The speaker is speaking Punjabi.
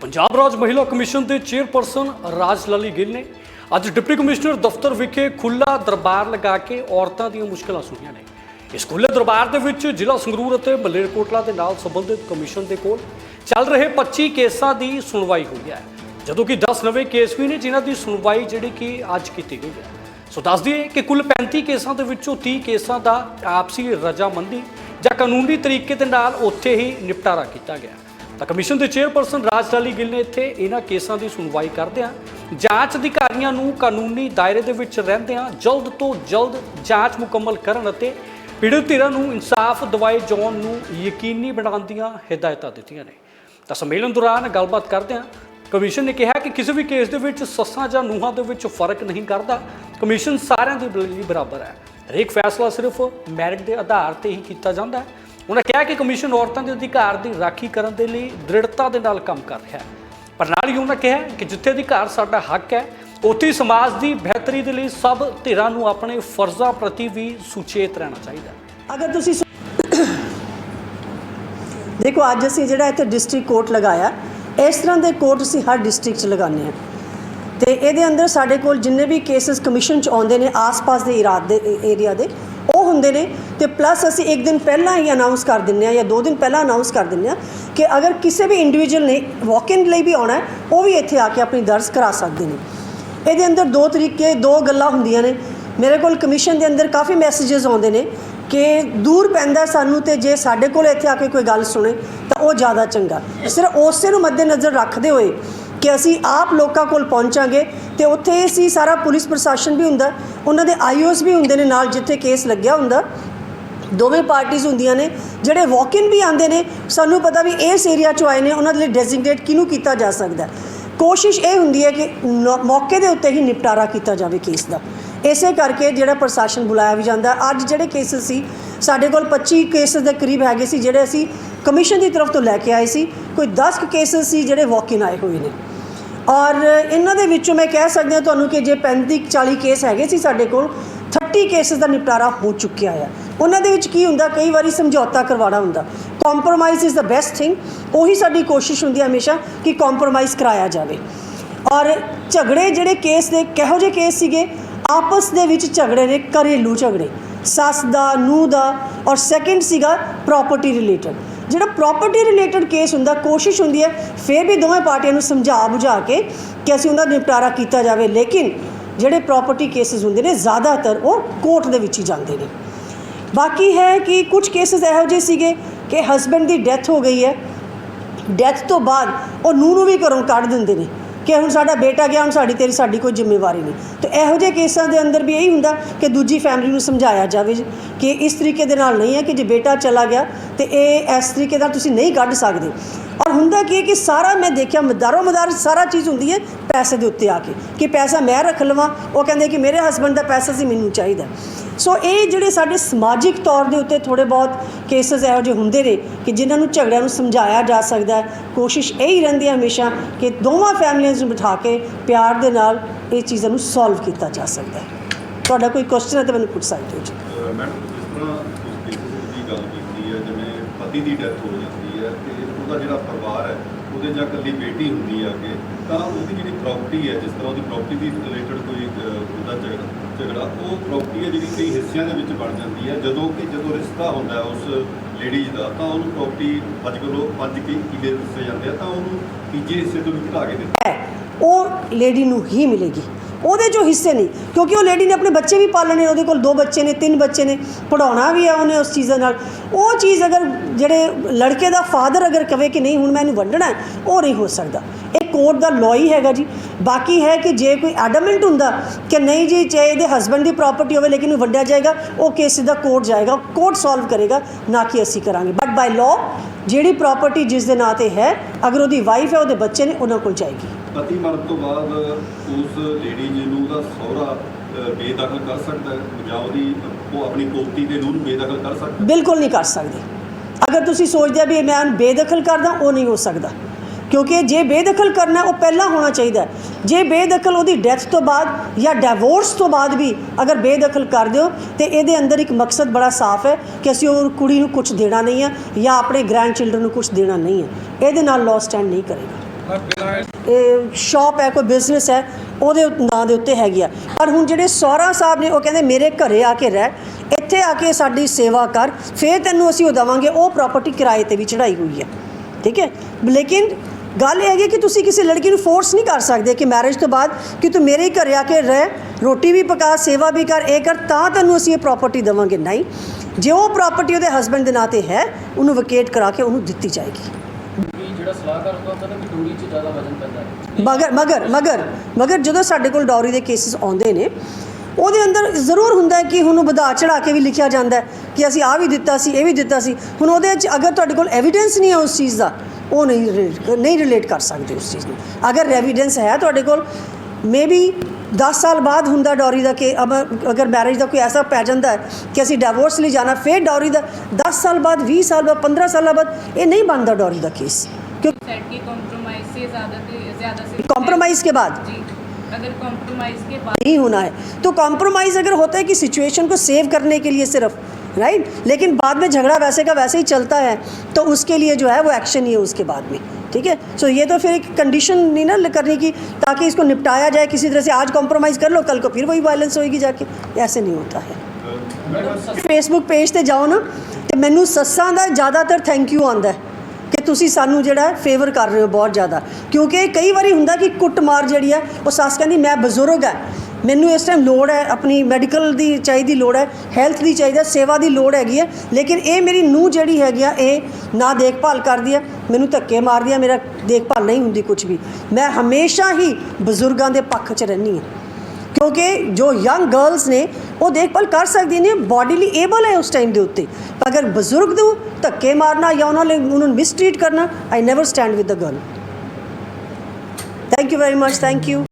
ਪੰਜਾਬ ਰਾਜ ਮਹਿਲਾ ਕਮਿਸ਼ਨ ਦੇ ਚੇਅਰਪਰਸਨ ਰਾਜ ਲਲੀ ਗਿੱਲ ਨੇ ਅੱਜ ਡਿਪਟੀ ਕਮਿਸ਼ਨਰ ਦਫ਼ਤਰ ਵਿਖੇ ਖੁੱਲਾ ਦਰਬਾਰ ਲਗਾ ਕੇ ਔਰਤਾਂ ਦੀਆਂ ਮੁਸ਼ਕਲਾਂ ਸੁਣੀਆਂ ਨੇ। ਇਸ ਖੁੱਲੇ ਦਰਬਾਰ ਦੇ ਵਿੱਚ ਜ਼ਿਲ੍ਹਾ ਸੰਗਰੂਰ ਅਤੇ ਮਲੇਰਕੋਟਲਾ ਦੇ ਨਾਲ ਸੰਬੰਧਿਤ ਕਮਿਸ਼ਨ ਦੇ ਕੋਲ ਚੱਲ ਰਹੇ 25 ਕੇਸਾਂ ਦੀ ਸੁਣਵਾਈ ਹੋਈ ਹੈ। ਜਦੋਂ ਕਿ 10 ਨਵੇਂ ਕੇਸ ਵੀ ਨੇ ਜਿਨ੍ਹਾਂ ਦੀ ਸੁਣਵਾਈ ਜਿਹੜੀ ਕਿ ਅੱਜ ਕੀਤੀ ਗਈ ਹੈ। ਸੋ ਦੱਸ ਦਈਏ ਕਿ ਕੁੱਲ 35 ਕੇਸਾਂ ਦੇ ਵਿੱਚੋਂ 30 ਕੇਸਾਂ ਦਾ ਆਪਸੀ ਰਜਾਮੰਦੀ ਜਾਂ ਕਾਨੂੰਨੀ ਤਰੀਕੇ ਦੇ ਨਾਲ ਉੱਥੇ ਹੀ ਨਿਪਟਾਰਾ ਕੀਤਾ ਗਿਆ। ਤਾਂ ਕਮਿਸ਼ਨ ਦੇ ਚੇਅਰਪਰਸਨ ਰਾਜ ਲਾਲੀ ਗਿੱਲ ਨੇ ਇੱਥੇ ਇਹਨਾਂ ਕੇਸਾਂ ਦੀ ਸੁਣਵਾਈ ਕਰਦਿਆਂ ਜਾਂਚ ਅਧਿਕਾਰੀਆਂ ਨੂੰ ਕਾਨੂੰਨੀ ਦਾਇਰੇ ਦੇ ਵਿੱਚ ਰਹਿੰਦਿਆਂ ਜਲਦ ਤੋਂ ਜਲਦ ਜਾਂਚ ਮੁਕੰਮਲ ਕਰਨ ਅਤੇ ਪੀੜਤ ਧਿਰਾਂ ਨੂੰ ਇਨਸਾਫ ਦਿਵਾਏ ਜਾਣ ਨੂੰ ਯਕੀਨੀ ਬਣਾਉਣ ਦੀਆਂ ਹਦਾਇਤਾਂ ਦਿੱਤੀਆਂ ਨੇ। ਤਾਂ ਸੰਮੇਲਨ ਦੌਰਾਨ ਗੱਲਬਾਤ ਕਰਦਿਆਂ ਕਮਿਸ਼ਨ ਨੇ ਕਿਹਾ ਕਿ ਕਿਸੇ ਵੀ ਕੇਸ ਦੇ ਵਿੱਚ ਸੱਸਾਂ ਜਾਂ ਨੂੰਹਾਂ ਦੇ ਵਿੱਚ ਫ਼ਰਕ ਨਹੀਂ ਕਰਦਾ। ਕਮਿਸ਼ਨ ਸਾਰਿਆਂ ਦੇ ਲਈ ਬਰਾਬਰ ਹੈ। ਹਰੇਕ ਫੈਸਲਾ ਸਿਰਫ ਮੈਰਿਟ ਦੇ ਆਧਾਰ ਤੇ ਹੀ ਕੀਤਾ ਜਾਂਦਾ ਹੈ। ਉਹਨਾਂ ਕਿਹਾ ਕਿ ਕਮਿਸ਼ਨ ਔਰਤਾਂ ਦੇ ਅਧਿਕਾਰ ਦੀ ਰਾਖੀ ਕਰਨ ਦੇ ਲਈ ਦ੍ਰਿੜਤਾ ਦੇ ਨਾਲ ਕੰਮ ਕਰ ਰਿਹਾ ਹੈ। ਪਰ ਨਾਲ ਹੀ ਉਹਨਾਂ ਕਿਹਾ ਕਿ ਜਿੱਥੇ ਅਧਿਕਾਰ ਸਾਡਾ ਹੱਕ ਹੈ, ਉੱਥੇ ਸਮਾਜ ਦੀ ਬਿਹਤਰੀ ਦੇ ਲਈ ਸਭ ਧਿਰਾਂ ਨੂੰ ਆਪਣੇ ਫਰਜ਼ਾਂ ਪ੍ਰਤੀ ਵੀ ਸੁਚੇਤ ਰਹਿਣਾ ਚਾਹੀਦਾ ਹੈ। ਅਗਰ ਤੁਸੀਂ ਸੋ- ਦੇਖੋ, ਅੱਜ ਅਸੀਂ ਜਿਹੜਾ ਇੱਥੇ ਡਿਸਟ੍ਰਿਕਟ ਕੋਰਟ ਲਗਾਇਆ, ਇਸ ਤਰ੍ਹਾਂ ਦੇ ਕੋਰਟ ਅਸੀਂ ਹਰ ਡਿਸਟ੍ਰਿਕਟ 'ਚ ਲਗਾਉਂਦੇ ਹਾਂ। ਤੇ ਇਹਦੇ ਅੰਦਰ ਸਾਡੇ ਕੋਲ ਜਿੰਨੇ ਵੀ ਕੇਸਸ ਕਮਿਸ਼ਨ 'ਚ ਆਉਂਦੇ ਨੇ, ਆਸ-ਪਾਸ ਦੇ ਇਰਾਦੇ ਏਰੀਆ ਦੇ ਉਹ ਹੁੰਦੇ ਨੇ ਤੇ ਪਲੱਸ ਅਸੀਂ ਇੱਕ ਦਿਨ ਪਹਿਲਾਂ ਹੀ ਅਨਾਉਂਸ ਕਰ ਦਿੰਨੇ ਆ ਜਾਂ ਦੋ ਦਿਨ ਪਹਿਲਾਂ ਅਨਾਉਂਸ ਕਰ ਦਿੰਨੇ ਆ ਕਿ ਅਗਰ ਕਿਸੇ ਵੀ ਇੰਡੀਵਿਜੂਅਲ ਨੇ ਵਾਕ ਇਨ ਲਈ ਵੀ ਆਉਣਾ ਉਹ ਵੀ ਇੱਥੇ ਆ ਕੇ ਆਪਣੀ ਦਰਜ ਕਰਾ ਸਕਦੇ ਨੇ। ਇਹਦੇ ਅੰਦਰ ਦੋ ਤਰੀਕੇ, ਦੋ ਗੱਲਾਂ ਹੁੰਦੀਆਂ ਨੇ। ਮੇਰੇ ਕੋਲ ਕਮਿਸ਼ਨ ਦੇ ਅੰਦਰ ਕਾਫੀ ਮੈਸੇजेस ਆਉਂਦੇ ਨੇ ਕਿ ਦੂਰ ਪੈਂਦਾ ਸਾਨੂੰ ਤੇ ਜੇ ਸਾਡੇ ਕੋਲ ਇੱਥੇ ਆ ਕੇ ਕੋਈ ਗੱਲ ਸੁਣੇ ਤਾਂ ਉਹ ਜ਼ਿਆਦਾ ਚੰਗਾ। ਸਿਰਫ ਉਸੇ ਨੂੰ ਮੱਦੇਨਜ਼ਰ ਰੱਖਦੇ ਹੋਏ ਕਿ ਅਸੀਂ ਆਪ ਲੋਕਾਂ ਕੋਲ ਪਹੁੰਚਾਂਗੇ ਤੇ ਉੱਥੇ ਅਸੀਂ ਸਾਰਾ ਪੁਲਿਸ ਪ੍ਰਸ਼ਾਸਨ ਵੀ ਹੁੰਦਾ, ਉਹਨਾਂ ਦੇ ਆਈਓਸ ਵੀ ਹੁੰਦੇ ਨੇ ਨਾਲ ਜਿੱਥੇ ਕੇਸ ਲੱਗਿਆ ਹੁੰਦਾ। ਦੋਵੇਂ ਪਾਰਟੀਆਂ ਹੁੰਦੀਆਂ ਨੇ, ਜਿਹੜੇ ਵਾਕ ਇਨ ਵੀ ਆਉਂਦੇ ਨੇ, ਸਾਨੂੰ ਪਤਾ ਵੀ ਇਸ ਏਰੀਆ ਚੋਂ ਆਏ ਨੇ, ਉਹਨਾਂ ਦੇ ਲਈ ਡੈਜ਼ਿਗਨੇਟ ਕਿਹਨੂੰ ਕੀਤਾ ਜਾ ਸਕਦਾ ਕੋਸ਼ਿਸ਼ ਇਹ ਹੁੰਦੀ ਹੈ ਕਿ ਨੌ- ਮੌਕੇ ਦੇ ਉੱਤੇ ਹੀ ਨਿਪਟਾਰਾ ਕੀਤਾ ਜਾਵੇ ਕੇਸ ਦਾ। ਇਸੇ ਕਰਕੇ ਜਿਹੜਾ ਪ੍ਰਸ਼ਾਸਨ ਬੁਲਾਇਆ ਵੀ ਜਾਂਦਾ, ਅੱਜ ਜਿਹੜੇ ਕੇਸਸ ਸੀ, ਸਾਡੇ ਕੋਲ 25 ਕੇਸਸ ਦੇ ਕਰੀਬ ਹੈਗੇ ਸੀ, ਜਿਹੜੇ ਅਸੀਂ ਕਮਿਸ਼ਨ ਦੀ ਤਰਫ ਤੋਂ ਲੈ ਕੇ ਆਏ ਸੀ, ਕੋਈ 10 ਕੇਸਸ ਸੀ ਜਿਹੜੇ ਵਾਕ ਇਨ ਆਏ ਹੋਏ ਨੇ। ਔਰ ਇਹਨਾਂ ਦੇ ਵਿੱਚੋਂ ਮੈਂ ਕਹਿ ਸਕਦੀ ਹਾਂ ਤੁਹਾਨੂੰ ਕਿ ਜੇ 35 40 ਕੇਸ ਹੈਗੇ ਸੀ ਸਾਡੇ ਕੋਲ 30 ਕੇਸਸ ਦਾ ਨਿਪਟਾਰਾ ਹੋ ਚੁੱਕਿਆ ਆ। ਉਹਨਾਂ ਦੇ ਵਿੱਚ ਕੀ ਹੁੰਦਾ, ਕਈ ਵਾਰੀ ਸਮਝੌਤਾ ਕਰਵਾਉਣਾ ਹੁੰਦਾ। Compromise is the best thing ਉਹੀ ਸਾਡੀ ਕੋਸ਼ਿਸ਼ ਹੁੰਦੀ ਹੈ ਹਮੇਸ਼ਾ ਕਿ ਕੰਪਰੋਮਾਈਜ਼ ਕਰਾਇਆ ਜਾਵੇ। ਔਰ ਝਗੜੇ ਜਿਹੜੇ ਕੇਸ ਦੇ, ਕਿਹੋ ਜਿਹੇ ਕੇਸ ਸੀਗੇ? ਆਪਸ ਦੇ ਵਿੱਚ ਝਗੜੇ ਨੇ, ਘਰੇਲੂ ਝਗੜੇ। ਸੱਸ ਦਾ, ਨੂੰਹ ਦਾ, ਔਰ ਸੈਕਿੰਡ ਸੀਗਾ ਪ੍ਰਾਪਰਟੀ ਰਿਲੇਟਡ ਜਿਹੜਾ ਪ੍ਰਾਪਰਟੀ ਰਿਲੇਟਡ ਕੇਸ ਹੁੰਦਾ, ਕੋਸ਼ਿਸ਼ ਹੁੰਦੀ ਹੈ, ਫਿਰ ਵੀ ਦੋਵੇਂ ਪਾਰਟੀਆਂ ਨੂੰ ਸਮਝਾ ਬੁਝਾ ਕੇ ਕਿ ਅਸੀਂ ਉਹਨਾਂ ਦਾ ਨਿਪਟਾਰਾ ਕੀਤਾ ਜਾਵੇ। ਲੇਕਿਨ ਜਿਹੜੇ ਪ੍ਰਾਪਰਟੀ ਕੇਸਿਸ ਹੁੰਦੇ ਨੇ, ਜ਼ਿਆਦਾਤਰ ਉਹ ਕੋਰਟ ਦੇ ਵਿੱਚ ਹੀ ਜਾਂਦੇ ਨੇ। ਬਾਕੀ ਹੈ ਕਿ ਕੁਝ ਕੇਸਿਸ ਇਹੋ ਜਿਹੇ ਸੀਗੇ ਕਿ ਹਸਬੰਡ ਦੀ ਡੈਥ ਹੋ ਗਈ ਹੈ। ਡੈਥ ਤੋਂ ਬਾਅਦ ਉਹ ਨੂੰਹ ਨੂੰ ਵੀ ਘਰੋਂ ਕੱਢ ਦਿੰਦੇ ਨੇ। ਕਿ ਹੁਣ ਸਾਡਾ ਬੇਟਾ ਗਿਆ, ਹੁਣ ਸਾਡੀ ਤੇਰੀ, ਸਾਡੀ ਕੋਈ ਜ਼ਿੰਮੇਵਾਰੀ ਨਹੀਂ। ਤੇ ਇਹੋ ਜਿਹੇ ਕੇਸਾਂ ਦੇ ਅੰਦਰ ਵੀ ਇਹੀ ਹੁੰਦਾ ਕਿ ਦੂਜੀ ਫੈਮਿਲੀ ਨੂੰ ਸਮਝਾਇਆ ਜਾਵੇ ਕਿ ਇਸ ਤਰੀਕੇ ਦੇ ਨਾਲ ਨਹੀਂ ਹੈ ਕਿ ਜੇ ਬੇਟਾ ਚਲਾ ਗਿਆ ਤੇ ਇਹ ਇਸ ਤਰੀਕੇ ਨਾਲ ਤੁਸੀਂ ਨਹੀਂ ਕੱਢ ਸਕਦੇ। ਔਰ ਹੁੰਦਾ ਕੀ ਹੈ ਕਿ ਸਾਰਾ ਮੈਂ ਦੇਖਿਆ, ਮਦਾਰੋ ਮਦਾਰ ਸਾਰਾ ਚੀਜ਼ ਹੁੰਦੀ ਹੈ ਪੈਸੇ ਦੇ ਉੱਤੇ ਆ ਕੇ, ਕਿ ਪੈਸਾ ਮੈਂ ਰੱਖ ਲਵਾਂ। ਉਹ ਕਹਿੰਦੇ ਕਿ ਮੇਰੇ ਹਸਬੰਡ ਦਾ ਪੈਸਾ ਸੀ, ਮੈਨੂੰ ਚਾਹੀਦਾ। ਸੋ ਇਹ ਜਿਹੜੇ ਸਾਡੇ ਸਮਾਜਿਕ ਤੌਰ ਦੇ ਉੱਤੇ ਥੋੜੇ ਬਹੁਤ ਕੇਸਸ ਇਹੋ ਜਿਹੇ ਹੁੰਦੇ ਨੇ ਕਿ ਜਿਨ੍ਹਾਂ ਨੂੰ ਝਗੜਿਆਂ ਨੂੰ ਸਮਝਾਇਆ ਜਾ ਸਕਦਾ ਕੋਸ਼ਿਸ਼ ਇਹ ਹੀ ਰਹਿੰਦੀ ਹੈ ਹਮੇਸ਼ਾ ਕਿ ਦੋਵਾਂ ਫੈਮਲੀਆਂ ਨੂੰ ਬਿਠਾ ਕੇ ਪਿਆਰ ਦੇ ਨਾਲ ਇਹ ਚੀਜ਼ਾਂ ਨੂੰ ਸੋਲਵ ਕੀਤਾ ਜਾ ਸਕਦਾ ਹੈ। ਤੁਹਾਡਾ ਕੋਈ ਕੁਐਸਚਨ ਹੈ ਤਾਂ ਮੈਨੂੰ ਪੁੱਛ ਸਕਦੇ ਹੋ ਜੀ। ਮੈਡਮ ਜਿਸ ਤਰ੍ਹਾਂ ਤੁਸੀਂ ਦੀ ਗੱਲ ਕੀਤੀ ਹੈ, ਜਿਵੇਂ ਪਤੀ ਦੀ ਡੈਥ ਹੋ ਜਾਂਦੀ ਉਹਦਾ ਜਿਹੜਾ ਪਰਿਵਾਰ ਹੈ, ਉਹਦੇ ਜਾਂ ਇਕੱਲੀ ਬੇਟੀ ਹੁੰਦੀ ਹੈ ਅੱਗੇ, ਤਾਂ ਉਹਦੀ ਜਿਹੜੀ ਪ੍ਰਾਪਰਟੀ ਹੈ, ਜਿਸ ਤਰ੍ਹਾਂ ਉਹਦੀ ਪ੍ਰਾਪਰਟੀ ਦੀ ਰਿਲੇਟਡ ਕੋਈ ਉਹਦਾ ਝਗੜਾ ਝਗੜਾ, ਉਹ ਪ੍ਰਾਪਰਟੀ ਹੈ ਜਿਹੜੀ ਕਈ ਹਿੱਸਿਆਂ ਦੇ ਵਿੱਚ ਬਣ ਜਾਂਦੀ ਹੈ। ਜਦੋਂ ਕਿ ਜਦੋਂ ਰਿਸ਼ਤਾ ਹੁੰਦਾ ਉਸ ਲੇਡੀਜ਼ ਦਾ, ਤਾਂ ਉਹਨੂੰ ਪ੍ਰਾਪਰਟੀ ਅੱਜ ਕੱਲ੍ਹ ਉਹ ਪੰਜ ਕੀ, ਕਿਲੇ ਦੱਸੇ ਜਾਂਦੇ ਆ, ਤਾਂ ਉਹਨੂੰ ਤੀਜੇ ਹਿੱਸੇ ਤੋਂ ਵੀ ਘਟਾ ਕੇ ਦਿੱਤਾ ਉਹ ਲੇਡੀ ਨੂੰ ਹੀ ਮਿਲੇਗੀ। ਉਹਦੇ ਜੋ ਹਿੱਸੇ ਨਹੀਂ, ਕਿਉਂਕਿ ਉਹ ਲੇਡੀ ਨੇ ਆਪਣੇ ਬੱਚੇ ਵੀ ਪਾਲਣੇ, ਉਹਦੇ ਕੋਲ ਦੋ ਬੱਚੇ ਨੇ, ਤਿੰਨ ਬੱਚੇ ਨੇ ਪੜਾਉਣਾ ਵੀ ਹੈ ਉਹਨੇ ਉਸ ਚੀਜ਼ ਨਾਲ। ਉਹ ਚੀਜ਼ ਅਗਰ ਜਿਹੜੇ ਲੜਕੇ ਦਾ ਫਾਦਰ ਅਗਰ ਕਵੇ ਕਿ ਨਹੀਂ, ਹੁਣ ਮੈਂ ਇਹਨੂੰ ਵੰਡਣਾ ਉਹ ਨਹੀਂ ਹੋ ਸਕਦਾ। ਇਹ ਕੋਰਟ ਦਾ ਲਾਅ ਹੀ ਹੈਗਾ ਜੀ। ਬਾਕੀ ਹੈ ਕਿ ਜੇ ਕੋਈ ਐਡਮੈਂਟ ਹੁੰਦਾ ਕਿ ਨਹੀਂ ਜੀ ਚਾਹੇ ਇਹਦੇ ਹਸਬੰਡ ਦੀ ਪ੍ਰਾਪਰਟੀ ਹੋਵੇ ਲੇਕਿਨ ਉਹ ਵੰਡਿਆ ਜਾਏਗਾ, ਉਹ ਕੇਸ ਸਿੱਧਾ ਕੋਰਟ ਜਾਏਗਾ ਕੋਰਟ ਸੋਲਵ ਕਰੇਗਾ, ਨਾ ਕਿ ਅਸੀਂ ਕਰਾਂਗੇ। ਬਟ ਬਾਈ ਲਾਅ ਜਿਹੜੀ ਪ੍ਰਾਪਰਟੀ ਜਿਸ ਦੇ ਨਾਂ ਤੇ ਹੈ, ਅਗਰ ਉਹਦੀ ਵਾਈਫ ਹੈ, ਉਹਦੇ ਬੱਚੇ ਨੇ, ਉਹਨਾਂ ਕੋਲ ਜਾਏਗੀ। ਪਤੀ ਮਰਨ ਤੋਂ ਬਾਅਦ ਉਸ ਲੇਡੀ ਨੂੰ ਉਹਦਾ ਸਹੁਰਾ ਬੇਦਖਲ ਕਰ ਸਕਦਾ ਹੈ ਜਾਂ ਉਹਦੀ, ਉਹ ਆਪਣੀ ਪੋਤੀ ਦੇ ਨੂੰ ਬੇਦਖਲ ਕਰ ਸਕਦਾ ਬਿਲਕੁਲ ਨਹੀਂ ਕਰ ਸਕਦੇ। ਅਗਰ ਤੁਸੀਂ ਸੋਚਦੇ ਆ ਵੀ ਮੈਂ ਬੇਦਖਲ ਕਰਦਾ, ਉਹ ਨਹੀਂ ਹੋ ਸਕਦਾ। ਕਿਉਂਕਿ ਜੇ ਬੇਦਖਲ ਕਰਨਾ, ਉਹ ਪਹਿਲਾਂ ਹੋਣਾ ਚਾਹੀਦਾ ਜੇ ਬੇਦਖਲ ਉਹਦੀ ਡੈਥ ਤੋਂ ਬਾਅਦ ਜਾਂ ਡਿਵੋਰਸ ਤੋਂ ਬਾਅਦ ਵੀ ਅਗਰ ਬੇਦਖਲ ਕਰ ਦਿਓ ਤੇ ਇਹਦੇ ਅੰਦਰ ਇੱਕ ਮਕਸਦ ਬੜਾ ਸਾਫ਼ ਹੈ ਕਿ ਅਸੀਂ ਉਹ ਕੁੜੀ ਨੂੰ ਕੁਝ ਦੇਣਾ ਨਹੀਂ ਹੈ ਜਾਂ ਆਪਣੇ ਗ੍ਰੈਂਡ ਚਿਲਡਰਨ ਨੂੰ ਕੁਝ ਦੇਣਾ ਨਹੀਂ ਹੈ। ਇਹਦੇ ਨਾਲ ਲਾਅ ਸਟੈਂਡ ਨਹੀਂ ਕਰੇਗਾ। ਸ਼ਾਪ ਹੈ, ਕੋਈ ਬਿਜ਼ਨਸ ਹੈ, ਉਹਦੇ ਨਾਂ ਦੇ ਉੱਤੇ ਹੈਗੀ ਆ। ਪਰ ਹੁਣ ਜਿਹੜੇ ਸਹੁਰਾ ਸਾਹਿਬ ਨੇ, ਉਹ ਕਹਿੰਦੇ ਮੇਰੇ ਘਰੇ ਆ ਕੇ ਰਹਿ, ਇੱਥੇ ਆ ਕੇ ਸਾਡੀ ਸੇਵਾ ਕਰ, ਫੇਰ ਤੈਨੂੰ ਅਸੀਂ ਉਹ ਦੇਵਾਂਗੇ, ਉਹ ਪ੍ਰਾਪਰਟੀ ਕਿਰਾਏ ਤੇ ਵੀ ਚੜਾਈ ਹੋਈ ਹੈ ਠੀਕ ਹੈ? ਲੇਕਿਨ ਗੱਲ ਇਹ ਹੈਗੀ ਕਿ ਤੁਸੀਂ ਕਿਸੇ ਲੜਕੀ ਨੂੰ ਫੋਰਸ ਨਹੀਂ ਕਰ ਸਕਦੇ ਕਿ ਮੈਰਿਜ ਤੋਂ ਬਾਅਦ ਕਿ ਤੂੰ ਮੇਰੇ ਹੀ ਘਰੇ ਆ ਕੇ ਰਹਿ, ਰੋਟੀ ਵੀ ਪਕਾ, ਸੇਵਾ ਵੀ ਕਰ, ਇਹ ਕਰ, ਤਾਂ ਤੈਨੂੰ ਅਸੀਂ ਇਹ ਪ੍ਰਾਪਰਟੀ ਦੇਵਾਂਗੇ। ਨਹੀਂ। ਜੇ ਉਹ ਪ੍ਰਾਪਰਟੀ ਉਹਦੇ ਹਸਬੰਡ ਦੇ ਨਾਂ ਤੇ ਹੈ, ਉਹਨੂੰ ਵਕੇਟ ਕਰਾ ਕੇ ਉਹਨੂੰ ਦਿੱਤੀ ਜਾਏਗੀ। ਜਿਹੜਾ ਸਲਾਹਕਾਰ ਹੁੰਦਾ ਕਹਿੰਦਾ ਵੀ ਡੋਰੀ 'ਚ ਜ਼ਿਆਦਾ ਵਜ਼ਨ ਪੈਂਦਾ ਹੈ। ਮਗਰ ਮਗਰ ਮਗਰ ਮਗਰ ਜਦੋਂ ਸਾਡੇ ਕੋਲ ਡੌਰੀ ਦੇ ਕੇਸਿਸ ਆਉਂਦੇ ਨੇ, ਉਹਦੇ ਅੰਦਰ ਜ਼ਰੂਰ ਹੁੰਦਾ ਕਿ ਹੁਣ ਵਧਾ ਚੜਾ ਕੇ ਵੀ ਲਿਖਿਆ ਜਾਂਦਾ ਕਿ ਅਸੀਂ ਆ ਵੀ ਦਿੱਤਾ ਸੀ, ਇਹ ਵੀ ਦਿੱਤਾ ਸੀ। ਹੁਣ ਉਹਦੇ ਵਿੱਚ ਅਗਰ ਤੁਹਾਡੇ ਕੋਲ ਐਵੀਡੈਂਸ ਨਹੀਂ ਹੈ ਉਸ ਚੀਜ਼ ਦਾ, ਉਹ ਨਹੀਂ relate- ਨਹੀਂ ਰਿਲੇਟ ਕਰ ਸਕਦੇ ਉਸ ਚੀਜ਼ ਨੂੰ। ਅਗਰ ਐਵੀਡੈਂਸ ਹੈ ਤੁਹਾਡੇ ਕੋਲ ਮੇਬੀ 10 ਸਾਲ ਬਾਅਦ ਹੁੰਦਾ ਡੌਰੀ ਦਾ ਕਿ ਅਬ, ਅਗਰ ਮੈਰਿਜ ਦਾ ਕੋਈ ਐਸਾ ਪੈ ਜਾਂਦਾ ਹੈ ਕਿ ਅਸੀਂ ਡਿਵੋਰਸ ਲਈ ਜਾਣਾ, ਫਿਰ ਡੌਰੀ ਦਾ 10 ਸਾਲ ਬਾਅਦ 20 ਸਾਲ ਬਾਅਦ 15 ਸਾਲਾਂ ਬਾਅਦ, ਇਹ ਨਹੀਂ ਬਣਦਾ ਡੌਰੀ ਦਾ ਕੇਸ क्योंकि सेट के कॉम्प्रोमाइज से ज़्यादा से ज़्यादा से कॉम्प्रोमाइज़ के बाद? जी अगर कॉम्प्रोमाइज़ के बाद नहीं होना है तो कॉम्प्रोमाइज़ अगर होता है कि सिचुएशन को सेव करने के लिए सिर्फ राइट लेकिन बाद में झगड़ा वैसे का वैसे ही चलता है तो उसके लिए जो है वो एक्शन ही है उसके बाद में ठीक है सो ये तो फिर एक कंडीशन नहीं ना करने की ताकि इसको निपटाया जाए किसी तरह से आज कॉम्प्रोमाइज़ कर लो कल को फिर वही वायलेंस होएगी जाके ऐसे नहीं होता है ਫੇਸਬੁੱਕ ਪੇਜ ਤੇ ਜਾਓ ਨਾ ਤੇ ਮੈਨੂੰ ਸੱਸਾਂ ਦਾ ਜ਼ਿਆਦਾਤਰ ਥੈਂਕ ਯੂ ਆਉਂਦਾ ਹੈ ਕਿ ਤੁਸੀਂ ਸਾਨੂੰ ਜਿਹੜਾ ਫੇਵਰ ਕਰ ਰਹੇ ਹੋ ਬਹੁਤ ਜ਼ਿਆਦਾ। ਕਿਉਂਕਿ ਕਈ ਵਾਰੀ ਹੁੰਦਾ ਕਿ ਕੁੱਟਮਾਰ ਜਿਹੜੀ ਹੈ, ਉਹ ਸੱਸ ਕਹਿੰਦੀ, ਮੈਂ ਬਜ਼ੁਰਗ ਹੈ। ਮੈਨੂੰ ਇਸ ਟਾਈਮ ਲੋੜ ਹੈ, ਆਪਣੀ ਮੈਡੀਕਲ ਦੀ ਚਾਹੀਦੀ ਲੋੜ ਹੈ ਹੈਲਥ ਦੀ ਚਾਹੀਦਾ ਸੇਵਾ ਦੀ ਲੋੜ ਹੈਗੀ ਹੈ। ਲੇਕਿਨ ਇਹ ਮੇਰੀ ਨੂੰਹ ਜਿਹੜੀ ਹੈਗੀ ਆ, ਇਹ ਨਾ ਦੇਖਭਾਲ ਕਰਦੀ ਹੈ। ਮੈਨੂੰ ਧੱਕੇ ਮਾਰਦੀ ਹੈ, ਮੇਰਾ ਦੇਖਭਾਲ ਨਹੀਂ ਹੁੰਦੀ ਕੁਝ ਵੀ। ਮੈਂ ਹਮੇਸ਼ਾ ਹੀ ਬਜ਼ੁਰਗਾਂ ਦੇ ਪੱਖ 'ਚ ਰਹਿੰਦੀ ਹਾਂ। ਕਿਉਂਕਿ ਜੋ ਯੰਗ ਗਰਲਸ ਨੇ, ਉਹ ਦੇਖਭਾਲ ਕਰ ਸਕਦੀਆਂ ਨੇ ਬਾਡੀਲੀ ਏਬਲ ਹੈ ਉਸ ਟਾਈਮ ਦੇ ਉੱਤੇ। ਪਰ ਅਗਰ ਬਜ਼ੁਰਗ ਨੂੰ ਧੱਕੇ ਮਾਰਨਾ ਜਾਂ ਉਹਨਾਂ ਲਈ ਉਹਨਾਂ ਨੂੰ ਮਿਸਟ੍ਰੀਟ ਕਰਨਾ I never stand with the girl thank you very much thank you